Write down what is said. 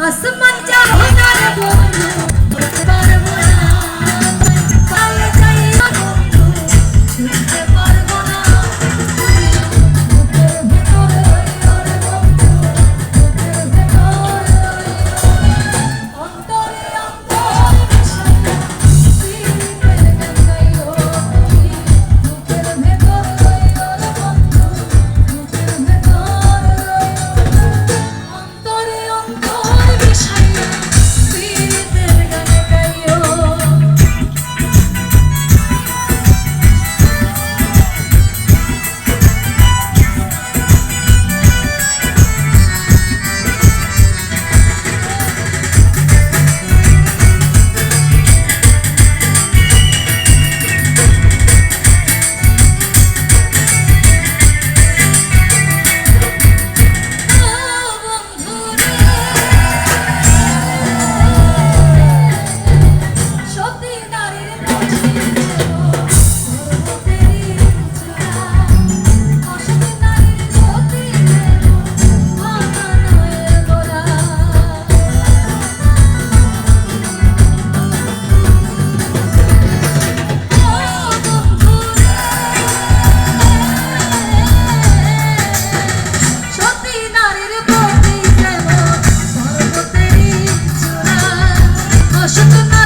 பசுமஞ்சா போன்று Nasıl